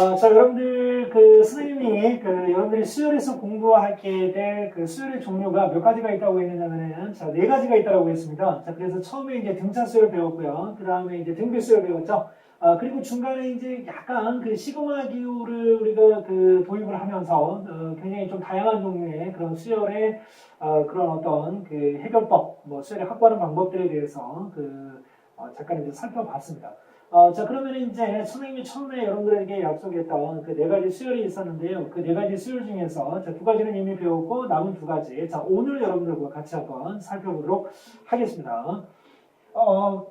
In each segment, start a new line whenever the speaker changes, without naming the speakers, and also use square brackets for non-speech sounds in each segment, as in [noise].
어, 자, 여러분들, 그, 선생님이, 그, 여러분들이 수열에서 공부하게 될 그 수열의 종류가 몇 가지가 있다고 했느냐면은, 자, 네 가지가 있다고 했습니다. 자, 그래서 처음에 이제 등차 수열 배웠고요. 그 다음에 이제 등비 수열 배웠죠. 아, 그리고 중간에 이제 약간 그 시그마 기호를 우리가 그 도입을 하면서, 어, 굉장히 좀 다양한 종류의 그런 수열의, 어, 그런 어떤 그 해결법, 뭐, 수열의 확보하는 방법들에 대해서 그, 어, 잠깐 이제 살펴봤습니다. 어, 자, 그러면 이제 선생님이 처음에 여러분들에게 약속했던 그 네 가지 수열이 있었는데요. 그 네 가지 수열 중에서 자, 두 가지는 이미 배웠고 남은 두 가지. 자, 오늘 여러분들과 같이 한번 살펴보도록 하겠습니다. 어,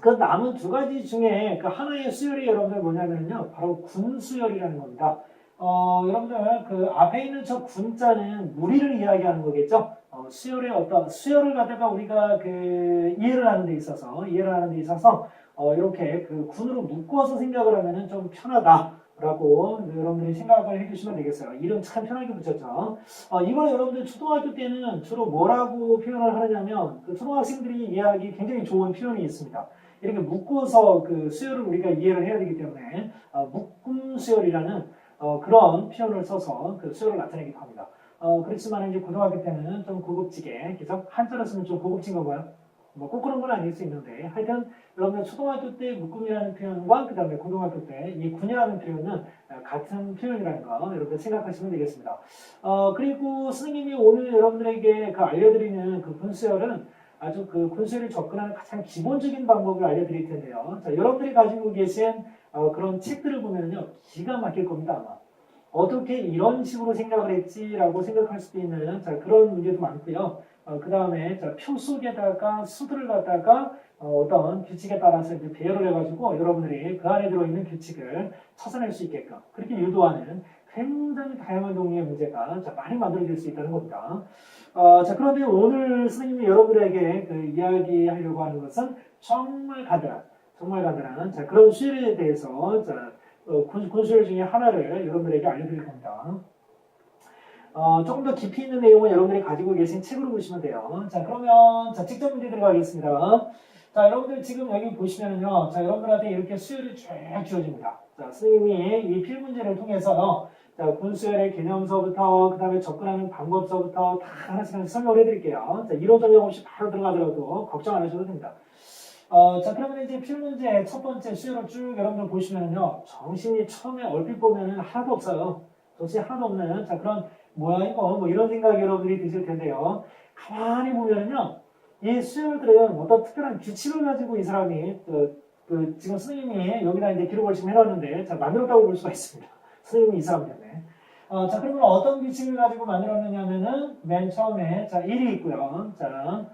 그 남은 두 가지 중에 그 하나의 수열이 여러분들 뭐냐면요. 바로 군수열이라는 겁니다. 어, 여러분들 그 앞에 있는 저 군자는 무리를 이야기하는 거겠죠. 어, 수열의 어떤 수열을 갖다가 우리가 그 이해를 하는 데 있어서 이해를 하는 데 있어서 어, 이렇게 그 군으로 묶어서 생각을 하면은 좀 편하다라고 여러분들이 생각을 해주시면 되겠어요. 이름 참 편하게 붙였죠. 어, 이번에 여러분들 초등학교 때는 주로 뭐라고 표현을 하느냐면 그 초등학생들이 이해하기 굉장히 좋은 표현이 있습니다. 이렇게 묶어서 그 수열을 우리가 이해를 해야 되기 때문에 어, 묶음 수열이라는 어, 그런 표현을 써서 그 수열을 나타내기도 합니다. 어, 그렇지만 이제 고등학교 때는 좀 고급지게 그래서 한자로 쓰면 좀 고급진 건가요? 뭐 꼭 그런 건 아닐 수 있는데 하여튼 여러분들 초등학교 때 묶음이라는 표현과 그 다음에 고등학교 때 이 군이라는 표현은 같은 표현이라는 거 여러분들 생각하시면 되겠습니다. 어, 그리고 선생님이 오늘 여러분들에게 그 알려드리는 그 군수열은 아주 그 군수열을 접근하는 가장 기본적인 방법을 알려드릴 텐데요. 자, 여러분들이 가지고 계신 어, 그런 책들을 보면요 기가 막힐 겁니다 아마. 어떻게 이런 식으로 생각을 했지라고 생각할 수도 있는 자, 그런 문제도 많고요. 어, 그 다음에 표 속에다가 수들을 갖다가 어, 떤 규칙에 따라서 이제 배열을 해가지고 여러분들이 그 안에 들어있는 규칙을 찾아낼 수 있게끔 그렇게 유도하는 굉장히 다양한 종류의 문제가 자, 많이 만들어질 수 있다는 겁니다. 어, 자 그런데 오늘 선생님이 여러분들에게 그 이야기하려고 하는 것은 정말 간단한 정말 간단한 자, 그런 수열에 대해서 자, 어, 군, 군수열 중에 하나를 여러분들에게 알려드릴 겁니다. 어, 조금 더 깊이 있는 내용은 여러분들이 가지고 계신 책으로 보시면 돼요. 자, 그러면 자, 직접 문제 들어가겠습니다. 자, 여러분들 지금 여기 보시면은요. 자, 여러분들한테 이렇게 수열이 쭉 주어집니다. 자, 선생님이 이 필문제를 통해서 자, 군수열의 개념서부터 그 다음에 접근하는 방법서부터 다 하나씩 설명을 해드릴게요. 자, 이론 전형 없이 바로 들어가더라도 걱정 안 하셔도 됩니다. 어, 자, 그러면 이제 필문제 첫 번째 수열을 쭉 여러분들 보시면은요. 정신이 처음에 얼핏 보면은 하나도 없어요. 정신이 하나도 없는 자, 그런 뭐야 이거 뭐 이런 생각이 여러분들이 드실 텐데요. 가만히 보면은요. 이 수열들은 어떤 특별한 규칙을 가지고 이 사람이 그, 그 지금 선생님이 여기다 이제 기록을 지금 해놨는데 자 만들었다고 볼 수가 있습니다. [laughs] 선생님이 이 사람 때문에. 어, 자 그러면 어떤 규칙을 가지고 만들었느냐면은 맨 처음에 자 1이 있고요. 자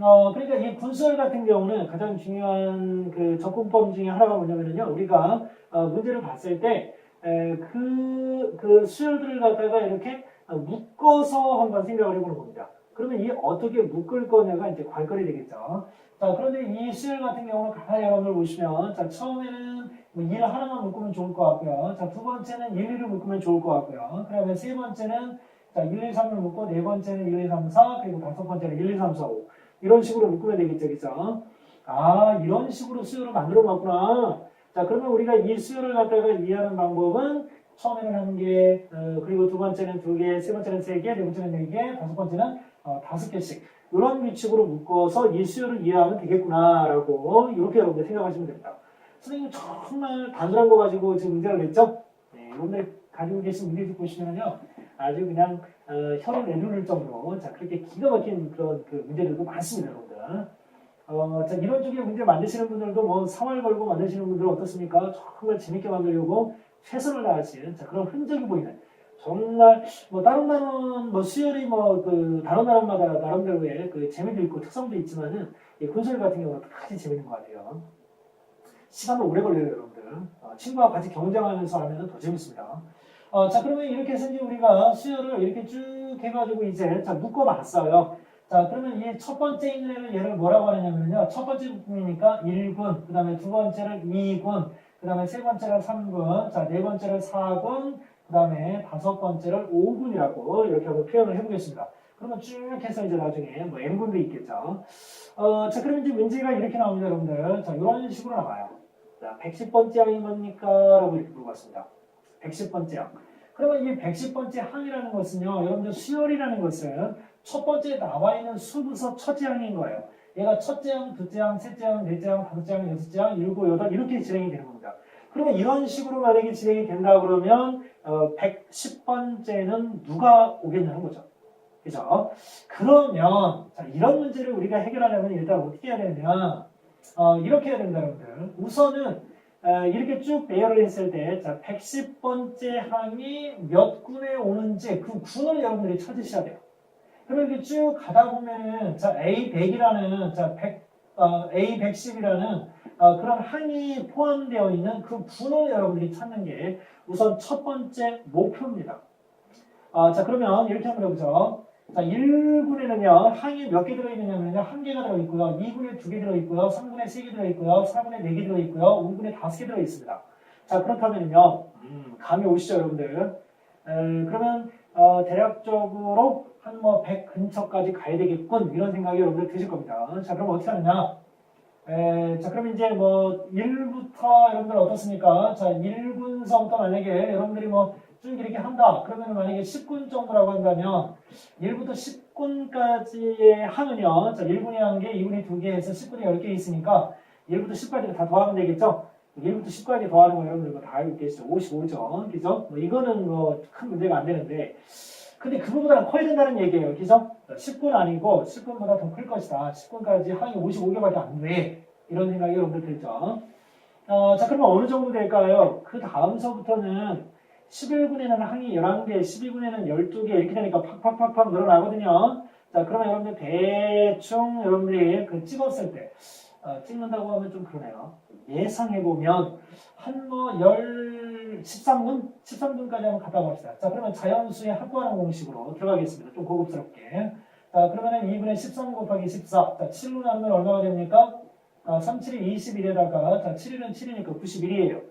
어, 그러니까 이 군수열 같은 경우는 가장 중요한 그 접근법 중에 하나가 뭐냐면요. 우리가 어, 문제를 봤을 때 그, 그 수열들을 갖다가 이렇게 묶어서 한번 생각을 해보는 겁니다. 그러면 이 어떻게 묶을 거냐가 이제 관건이 되겠죠. 자, 그런데 이 수열 같은 경우는 가만히 여러분들 보시면, 자, 처음에는 뭐1 하나만 묶으면 좋을 것 같고요. 자, 두 번째는 1, 2를 묶으면 좋을 것 같고요. 그 다음에 세 번째는 자, 1, 2, 3을 묶고 네 번째는 1, 2, 3, 4 그리고 다섯 번째는 1, 2, 3, 4, 5 이런 식으로 묶으면 되겠죠, 그죠? 아, 이런 식으로 수열을 만들어 봤구나. 자, 그러면 우리가 이 수열을 갖다가 이해하는 방법은 처음에는 한 개, 어, 그리고 두 번째는 두 개, 세 번째는 세 개, 네 번째는 네 개, 다섯 번째는 어, 다섯 개씩. 이런 규칙으로 묶어서 이 수열을 이해하면 되겠구나라고 이렇게 여러분들 생각하시면 됩니다. 선생님 정말 단순한 거 가지고 지금 문제를 냈죠? 네, 여러분들 가지고 계신 문제들 보시면요. 아주 그냥 어, 혀를 내두를 정도로 자 그렇게 기가 막힌 그런 그 문제들도 많습니다, 여러분들. 어, 자, 이런 쪽의 문제 만드시는 분들도 뭐 사활 걸고 만드시는 분들은 어떻습니까? 정말 재밌게 만들려고 최선을 다하신 자, 그런 흔적이 보이는 정말 뭐 다른 나라는 뭐 수열이 뭐 그 다른 나라마다 나름대로의 그 재미도 있고 특성도 있지만은 이 군수열 같은 경우는 똑같이 재밌는 것 같아요. 시간도 오래 걸려요, 여러분들. 어, 친구와 같이 경쟁하면서 하면 더 재밌습니다. 어, 자, 그러면 이렇게 해서 이제 우리가 수열을 이렇게 쭉 해가지고 이제 자, 묶어봤어요. 자, 그러면 이 첫 번째 있는 얘를 뭐라고 하느냐면요. 첫 번째 부분이니까 1군, 그 다음에 두 번째는 2군, 그 다음에 세 번째는 3군, 자, 네 번째는 4군, 그 다음에 다섯 번째를 5군이라고 이렇게 한번 표현을 해보겠습니다. 그러면 쭉 해서 이제 나중에 뭐 N군도 있겠죠. 어, 자, 그러면 이제 문제가 이렇게 나옵니다, 여러분들. 자, 이런 식으로 나와요. 자, 110번째 항이 뭡니까? 라고 이렇게 물어봤습니다. 110번째 항. 그러면 이 110번째 항이라는 것은요, 여러분들 수열이라는 것은 첫 번째 나와 있는 수부서 첫째 항인 거예요. 얘가 첫째 항, 둘째 항, 셋째 항, 넷째 항, 다섯째 항, 여섯째 항, 일곱, 여덟 이렇게 진행이 되는 겁니다. 그러면 이런 식으로 만약에 진행이 된다 그러면 어, 110번째는 누가 오겠냐는 거죠. 그죠? 그러면 자, 이런 문제를 우리가 해결하려면 일단 어떻게 해야 되냐? 어, 이렇게 해야 됩니다, 여러분들. 우선은 어, 이렇게 쭉 배열을 했을 때, 자, 110번째 항이 몇 군에 오는지 그 군을 여러분들이 찾으셔야 돼요. 그럼 이렇게 쭉 가다 보면은, 자, A100이라는, 자, 100, 어, A110이라는 어, 그런 항이 포함되어 있는 그 군을 여러분들이 찾는 게 우선 첫 번째 목표입니다. 어, 자, 그러면 이렇게 한번 해보죠. 자, 1군에는요, 항이 몇 개 들어있느냐면요, 한 개가 들어있고요, 2군에 두 개 들어있고요, 3군에 세 개 들어있고요, 4군에 네 개 들어있고요, 5군에 다섯 개 들어있습니다. 자, 그렇다면요, 음, 감이 오시죠, 여러분들? 에, 그러면, 어, 대략적으로 한 뭐 100 근처까지 가야 되겠군, 이런 생각이 여러분들 드실 겁니다. 자, 그럼 어떻게 하느냐? 에, 자, 그럼 이제 뭐, 1부터 여러분들 어떻습니까? 자, 1군서부터 만약에 여러분들이 뭐, 쭉 이렇게 한다. 그러면 만약에 10군 정도라고 한다면 1부터 10군까지의 항은요. 자, 1군이 한 개, 2군이 두개 해서 10군이 10개 있으니까 1부터 10까지 다 더하면 되겠죠? 1부터 10까지 더하는 거 여러분들 다 알고 계시죠? 55죠. 그죠? 뭐 이거는 뭐 큰 문제가 안 되는데 근데 그거보다는 커야 된다는 얘기예요. 그죠? 10군 아니고 10군보다 더 클 것이다. 10군까지 항이 55개밖에 안 돼. 이런 생각이 여러분들 들죠? 어, 자, 그러면 어느 정도 될까요? 그 다음서부터는 11군에는 항이 11개, 12군에는 12개 이렇게 되니까 팍팍팍팍 늘어나거든요. 자, 그러면 여러분들 대충 여러분들이 그 찍었을 때, 어, 찍는다고 하면 좀 그러네요. 예상해보면, 한 뭐, 10, 13분? 13분까지 한번 갔다 봅시다. 자, 그러면 자연수의 확보하는 공식으로 들어가겠습니다. 좀 고급스럽게. 자, 그러면은 2분의 13 곱하기 14. 자, 7로 나누면 얼마가 됩니까? 아, 3, 7이 21에다가, 자, 7일은 7이니까 91이에요.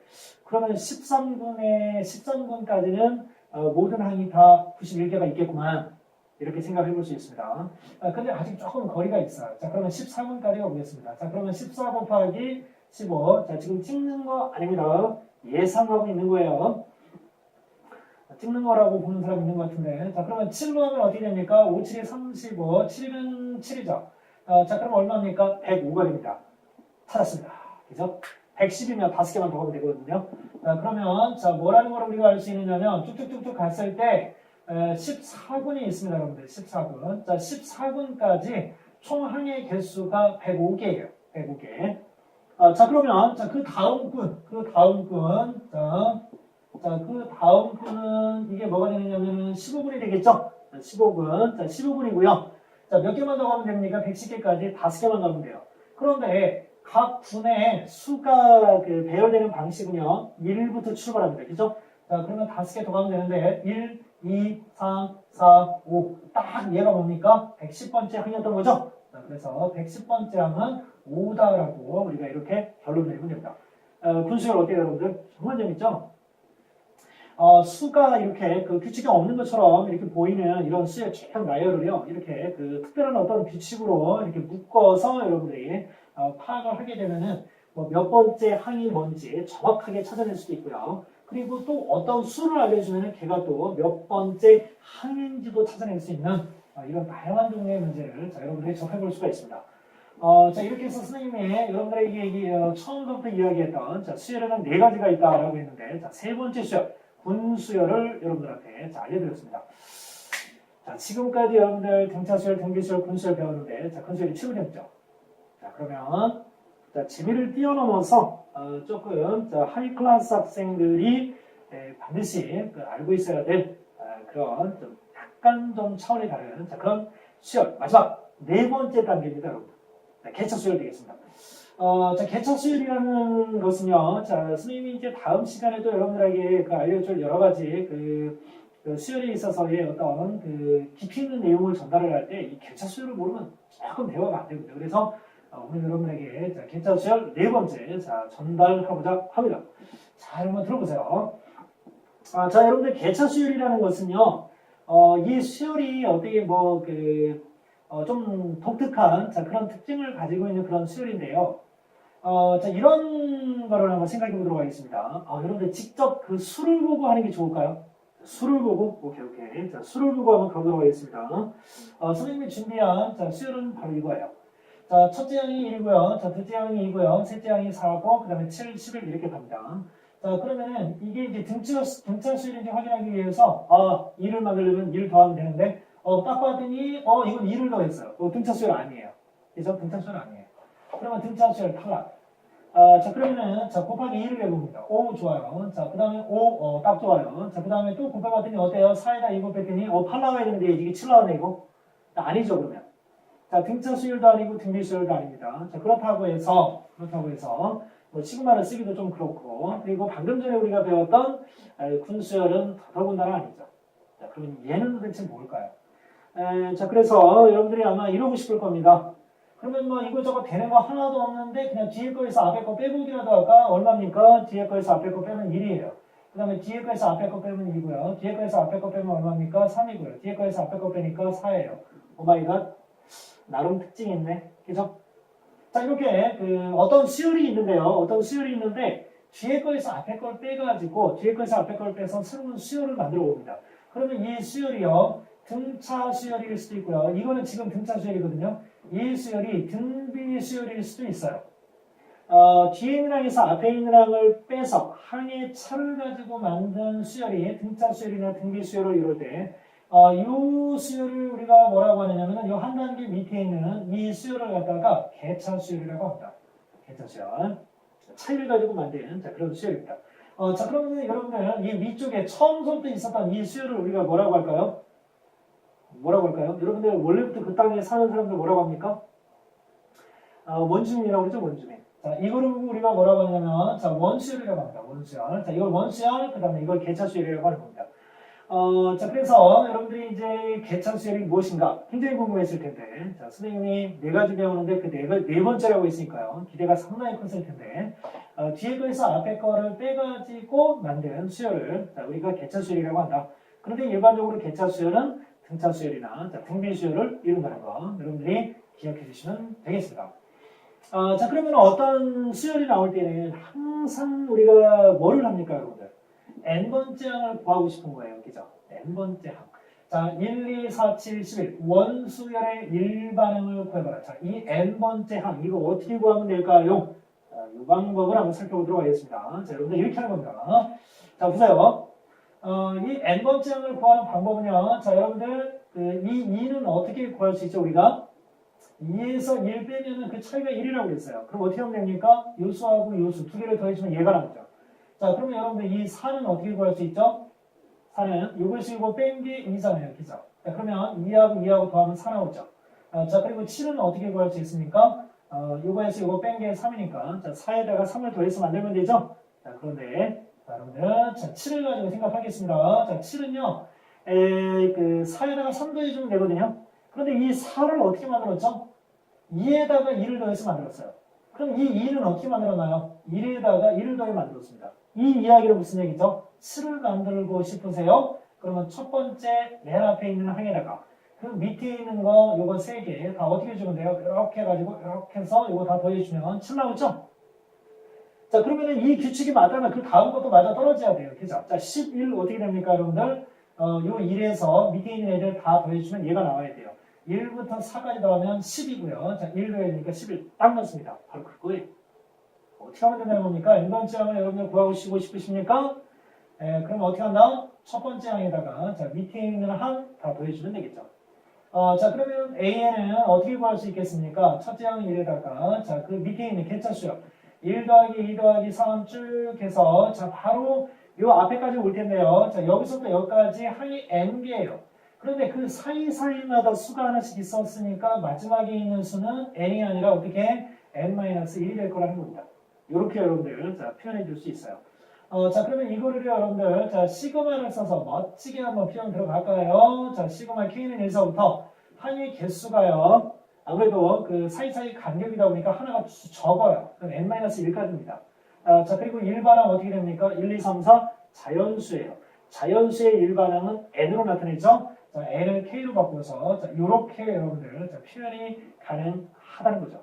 그러면 13군에 13군까지는 어, 모든 항이 다 91개가 있겠구만 이렇게 생각해 볼 수 있습니다. 아, 근데 아직 조금 거리가 있어요. 자 그러면 14군까지 가보겠습니다. 자 그러면 14 곱하기 15. 자 지금 찍는 거 아닙니다. 예상하고 있는 거예요. 찍는 거라고 보는 사람 있는 것 같은데. 자 그러면 7로 하면 어떻게 됩니까? 5, 7이 35. 7은 7이죠. 어, 자 그럼 얼마입니까? 105가 됩니다. 찾았습니다. 그죠? 110이면 5개만 더 하면 되거든요. 자, 그러면, 자, 뭐라는 걸 우리가 알 수 있느냐면, 쭉쭉쭉쭉 갔을 때, 에, 14군이 있습니다, 여러분들. 14군. 자, 14군까지 총 항의 개수가 105개예요. 105개. 아, 자, 그러면, 자, 그 다음 군, 그 다음 군, 자, 자, 그 다음 군은 이게 뭐가 되느냐면 15군이 되겠죠? 자, 15군. 자, 15군이고요. 자, 몇 개만 더 가면 됩니까? 110개까지 5개만 가면 돼요. 그런데 각 분의 수가 그 배열되는 방식은요. 1부터 출발합니다. 그죠? 자, 그러면 다섯 개더 가면 되는데 1, 2, 3, 4, 5. 딱 얘가 뭡니까? 110번째 항이었던 거죠? 자, 그래서 110번째 항은 5다라고 우리가 이렇게 결론 내면 됩니다. 어, 분수열 어때요, 여러분들? 정말 재밌죠? 어, 수가 이렇게 그 규칙이 없는 것처럼 이렇게 보이는 이런 수의 최형 나열을요, 이렇게 그 특별한 어떤 규칙으로 이렇게 묶어서 여러분들이 어, 파악을 하게 되면은 뭐 몇 번째 항이 뭔지 정확하게 찾아낼 수도 있고요. 그리고 또 어떤 수를 알려주면은 걔가 또 몇 번째 항인지도 찾아낼 수 있는 어, 이런 다양한 종류의 문제를 자, 여러분들이 접해 볼 수가 있습니다. 어, 자, 이렇게 해서 선생님이 여러분들에게 이, 어, 처음부터 이야기했던 자, 수열에는 네 가지가 있다라고 했는데 자, 세 번째 수열, 군수열을 여러분들한테 자, 알려드렸습니다. 자, 지금까지 여러분들 등차수열, 등비수열, 군수열 배웠는데 자, 군수열이 치우됐죠? 자, 그러면 자, 재미를 뛰어넘어서 어, 조금 자, 하이 클래스 학생들이 에, 반드시 그 알고 있어야 될 아, 그런 좀 약간 좀 차원이 다른 자, 그런 수열 마지막 네 번째 단계입니다, 여러분. 자, 개차 수열 되겠습니다. 어, 자, 개차 수열이라는 것은요, 자, 선생님이 이제 다음 시간에도 여러분들에게 그 알려줄 여러 가지 그, 그 수열에 있어서의 어떤 그 깊이 있는 내용을 전달을 할 때 이 개차 수열을 모르면 조금 대화가 안 되거든요. 그래서 어, 오늘 여러분에게 자, 개차 수열 네 번째 자, 전달하고자 합니다. 자, 한번 들어보세요. 아, 자, 여러분들 개차 수열이라는 것은요, 어, 이 수열이 어떻게 뭐, 그, 어, 좀 독특한 자, 그런 특징을 가지고 있는 그런 수열인데요. 어, 자, 이런 거를 한번 생각해 보도록 하겠습니다. 아, 여러분들 직접 그 수를 보고 하는 게 좋을까요? 수를 보고, 오케이, 오케이. 자, 수를 보고 한번 가보도록 하겠습니다. 어, 선생님이 준비한, 자, 수열은 바로 이거예요. 자, 첫째 항이 1이고요. 자, 둘째 항이 2고요. 셋째 항이 4고, 그 다음에 7, 11 이렇게 갑니다. 자, 그러면은 이게 이제 등차, 등차 수열인지 확인하기 위해서, 어, 2를 만들려면 1을 더하면 되는데, 어, 딱 봤더니, 어, 이건 2를 더했어요. 어, 등차 수열 아니에요. 그죠? 등차 수열 아니에요. 그러면 등차 수열 탈락. 아, 자, 그러면은, 자, 곱하기 2를 해봅니다. 오, 좋아요. 자, 그 다음에 5, 어, 딱 좋아요. 자, 그 다음에 또 곱해봤더니 어때요? 4에다 2 곱했더니, 어, 8 나와야 되는데 이게 7 나왔네, 이거? 자, 아니죠, 그러면. 자, 등차 수열도 아니고 등비 수열도 아닙니다. 자, 그렇다고 해서, 그렇다고 해서, 뭐, 시그마를 쓰기도 좀 그렇고, 그리고 방금 전에 우리가 배웠던 아, 군수열은 더더군다나 아니죠. 자, 그러면 얘는 도대체 뭘까요? 에, 자, 그래서 여러분들이 아마 이러고 싶을 겁니다. 그러면 뭐 이거저거 되는 거 하나도 없는데 그냥 뒤에 거에서 앞에 거 빼보기라도 할까? 얼마입니까? 뒤에 거에서 앞에 거 빼면 1이에요. 그 다음에 뒤에 거에서 앞에 거 빼면 2고요. 뒤에 거에서 앞에 거 빼면 얼마입니까? 3이고요. 뒤에 거에서 앞에 거 빼니까 4예요. 오마이갓. 나름 특징이 있네. 그죠? 자, 이렇게 그 어떤 수열이 있는데요. 어떤 수열이 있는데 뒤에 거에서 앞에 걸 빼가지고 뒤에 거에서 앞에 걸 빼서 새로운 수열을 만들어 봅니다. 그러면 이 수열이요. 등차 수열일 수도 있고요. 이거는 지금 등차 수열이거든요. 이 수열이 등비 수열일 수도 있어요. 어, 뒤에 있는 항에서 앞에 있는 항을 빼서 항의 차를 가지고 만든 수열이 등차 수열이나 등비 수열을 이룰 때, 어, 이 수열을 우리가 뭐라고 하느냐면은 이한 단계 밑에 있는 이 수열을 갖다가 개차 수열이라고 합니다. 개차 수열. 차이를 가지고 만든 자, 그런 수열입니다. 어, 자, 그러면 여러분들 이 위쪽에 처음부터 있었던 이 수열을 우리가 뭐라고 할까요? 뭐라고 할까요? 여러분들 원래부터 그 땅에 사는 사람들 뭐라고 합니까? 아, 원주민이라고 그러죠, 원주민. 자, 이거를 우리가 뭐라고 하냐면, 자, 원수열이라고 합니다, 원수열. 자, 이걸 원수열, 그 다음에 이걸 개차수열이라고 하는 겁니다. 어, 자, 그래서 여러분들이 이제 개차수열이 무엇인가 굉장히 궁금했을 텐데, 자, 선생님이 네 가지 배우는데 그 네, 네 번째라고 했으니까요. 기대가 상당히 컸을 텐데, 어, 뒤에 거에서 앞에 거를 빼가지고 만든 수열을, 자, 우리가 개차수열이라고 한다. 그런데 일반적으로 개차수열은 등차 수열이나 자, 등비 수열을 이룬다는 거 여러분들이 기억해 주시면 되겠습니다. 어, 자 그러면 어떤 수열이 나올 때는 항상 우리가 뭐를 합니까 여러분들? N번째 항을 구하고 싶은 거예요. 그죠? n번째 항. 자, 1, 2, 4, 7, 11 원수열의 일반항을 구해봐라. 자, 이 n번째 항 이거 어떻게 구하면 될까요? 자, 이 방법을 한번 살펴보도록 하겠습니다. 자, 여러분들 이렇게 하는 겁니다. 자, 보세요. 어, 이 n번째 항을 구하는 방법은요. 자, 여러분들 그, 이 2는 어떻게 구할 수 있죠? 우리가 2에서 1 빼면은 그 차이가 1이라고 그랬어요. 그럼 어떻게 하면 됩니까? 요수하고 요수 두 개를 더해주면 얘가 나오죠. 자, 그러면 여러분들 이 4는 어떻게 구할 수 있죠? 4는 이것이 이거 뺀게 2잖아요. 그죠? 자, 그러면 2하고 2하고 더하면 4 나오죠. 어, 자, 그리고 7은 어떻게 구할 수 있습니까? 어, 이거에서 이거 뺀 게 3이니까 자, 4에다가 3을 더해서 만들면 되죠? 자, 그런데 자, 여러분들 자, 7을 가지고 생각하겠습니다. 자, 7은요. 에, 그 4에다가 3 더해주면 되거든요. 그런데 이 4를 어떻게 만들었죠? 2에다가 2를 더해서 만들었어요. 그럼 이 2는 어떻게 만들었나요? 1에다가 1을 더해 만들었습니다. 이 이야기는 무슨 얘기죠? 7을 만들고 싶으세요? 그러면 첫 번째 맨 앞에 있는 항에다가 그 밑에 있는 거 요거 세개다 어떻게 주면 돼요? 이렇게 해가지고 이렇게 해서 요거 다 더해주면 7 나오죠? 자 그러면은 이 규칙이 맞다면 그 다음 것도 맞아 떨어져야 돼요. 그죠? 자 11 어떻게 됩니까 여러분들? 어, 요 1에서 밑에 있는 애들 다 더해주면 얘가 나와야 돼요. 1부터 4까지 더하면 10이고요. 자, 1 더해주니까 11. 딱 맞습니다. 바로 그거예요. 어떻게 하면 된다는 겁니까? n번째 항을 여러분들 구하고 싶으십니까? 에, 그럼 어떻게 한다? 첫 번째 항에다가 자, 밑에 있는 항 다 더해주면 되겠죠. 어, 자, 그러면 a는 어떻게 구할 수 있겠습니까? 첫째 항 1에다가 자, 그 밑에 있는 개차수요. 1 더하기 2 더하기 3 쭉 해서 자, 바로 요 앞에까지 올 텐데요. 자, 여기서부터 여기까지 항이 n개예요. 그런데 그 사이사이마다 수가 하나씩 있었으니까 마지막에 있는 수는 n이 아니라 어떻게 n-1이 될 거라는 겁니다. 이렇게 여러분들 자, 표현해 줄 수 있어요. 어, 자, 그러면 이거를 여러분들 자, 시그마를 써서 멋지게 한번 표현 들어갈까요? 자, 시그마 k는 1서부터 항의 개수가요. 아무래도 그 사이사이 간격이다 보니까 하나가 적어요. 그럼 n-1까지입니다. 아, 자, 그리고 일반항 어떻게 됩니까? 1, 2, 3, 4 자연수예요. 자연수의 일반항은 n으로 나타내죠. 자, n을 k로 바꿔서 자, 이렇게 여러분들 자, 표현이 가능하다는 거죠.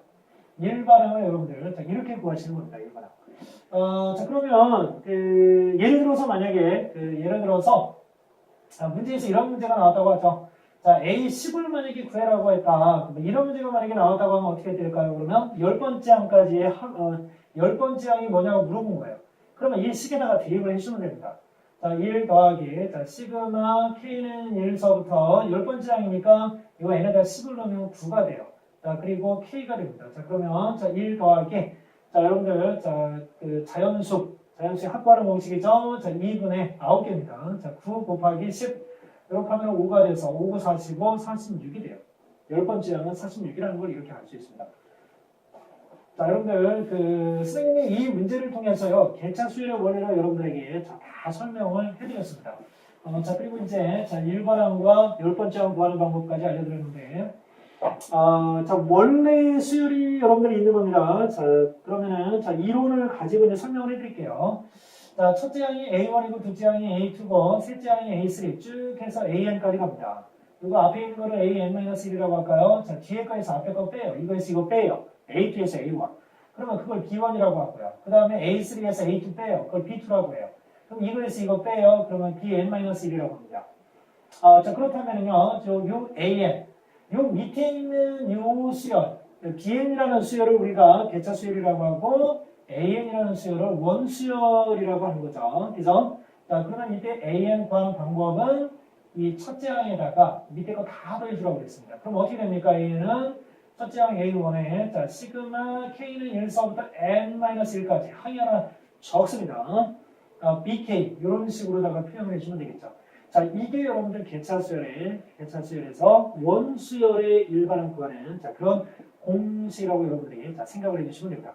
일반항을 여러분들 자, 이렇게 구하시는 겁니다. 일반항. 어, 자 그러면 그 예를 들어서 만약에 그 예를 들어서 자, 문제에서 이런 문제가 나왔다고 하죠. 자 A10을 만약에 구해라고 했다. 이런 문제가 만약에 나왔다고 하면 어떻게 될까요? 그러면 열 번째 항까지의 한- 어, 열 번째 항이 뭐냐고 물어본 거예요. 그러면 이 식에다가 대입을 해주면 됩니다. 자, 1 더하기, 자, 시그마 K는 1서부터 열 번째 항이니까 이거 n에다 10을 넣으면 9가 돼요. 자, 그리고 K가 됩니다. 자, 그러면, 자, 1 더하기, 자, 여러분들, 자, 그 자연수, 자연수의 합과하는 공식이죠. 자, 2분의 9개입니다. 자, 9 곱하기 10. 이렇게 하면 5가 돼서 5, 9, 45, 46이 돼요. 열 번째 항은 46이라는 걸 이렇게 알 수 있습니다. 자, 여러분들, 그, 선생님이 이 문제를 통해서요, 개차 수열의 원리를 여러분들에게 자, 다 설명을 해드렸습니다. 어, 자, 그리고 이제, 자, 1번항과 열 번째 항 구하는 방법까지 알려드렸는데, 아, 자, 원래 수열이 여러분들이 있는 겁니다. 자, 그러면은, 자, 이론을 가지고 이제 설명을 해드릴게요. 자, 첫째 항이 A1이고, 둘째 항이 A2고, 셋째 항이 A3 쭉 해서 AN까지 갑니다. 그리고 앞에 있는 거를 AN-1이라고 할까요? 자, 뒤에 거에서 앞에 거 빼요. 이거에서 이거 빼요. A2에서 A1. 그러면 그걸 B1이라고 하고요. 그 다음에 A3에서 A2 빼요. 그걸 B2라고 해요. 그럼 이거에서 이거 빼요. 그러면 BN-1이라고 합니다. 아, 자, 그렇다면요, 저, 요 AN, 요 밑에 있는 요 수열, BN이라는 수열을 우리가 개차 수열이라고 하고, AN이라는 수열을 원수열이라고 하는 거죠. 그죠? 자, 그러면 이때 AN 구하는 방법은 이 첫째 항에다가 밑에 거 다 더해주라고 그랬습니다. 그럼 어떻게 됩니까? A는 첫째 항 A1에 자, 시그마 K는 1서부터 N-1까지 항이 하나 적습니다. 아, BK 이런 식으로다가 표현을 해주면 되겠죠. 자, 이게 여러분들 개차수열의 개차수열에서 원수열의 일반항 구하는 자, 그런 공식이라고 여러분들이 자, 생각을 해주시면 됩니다.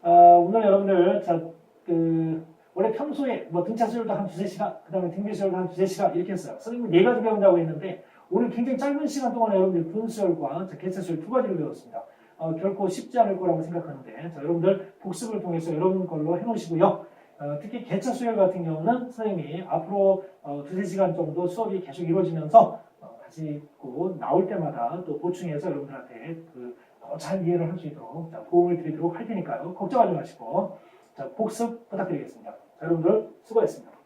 아, 오늘 여러분들 자, 그 원래 평소에 뭐 등차 수열도 한 두세 시간, 그 다음에 등비 수열도 한 두세 시간 이렇게 했어요. 선생님이 네 가지 배운다고 했는데 오늘 굉장히 짧은 시간 동안에 여러분들 분수열과 자, 개차 수열 두 가지를 배웠습니다. 어, 결코 쉽지 않을 거라고 생각하는데 자, 여러분들 복습을 통해서 여러분 걸로 해놓으시고요. 어, 특히 개차 수열 같은 경우는 선생님이 앞으로 어, 두세 시간 정도 수업이 계속 이루어지면서 어, 가지고 나올 때마다 또 보충해서 여러분들한테 그, 더잘 이해를 할 수 있도록 자, 도움을 드리도록 할 테니까요. 걱정하지 마시고 자, 복습 부탁드리겠습니다. 자, 여러분들 수고했습니다.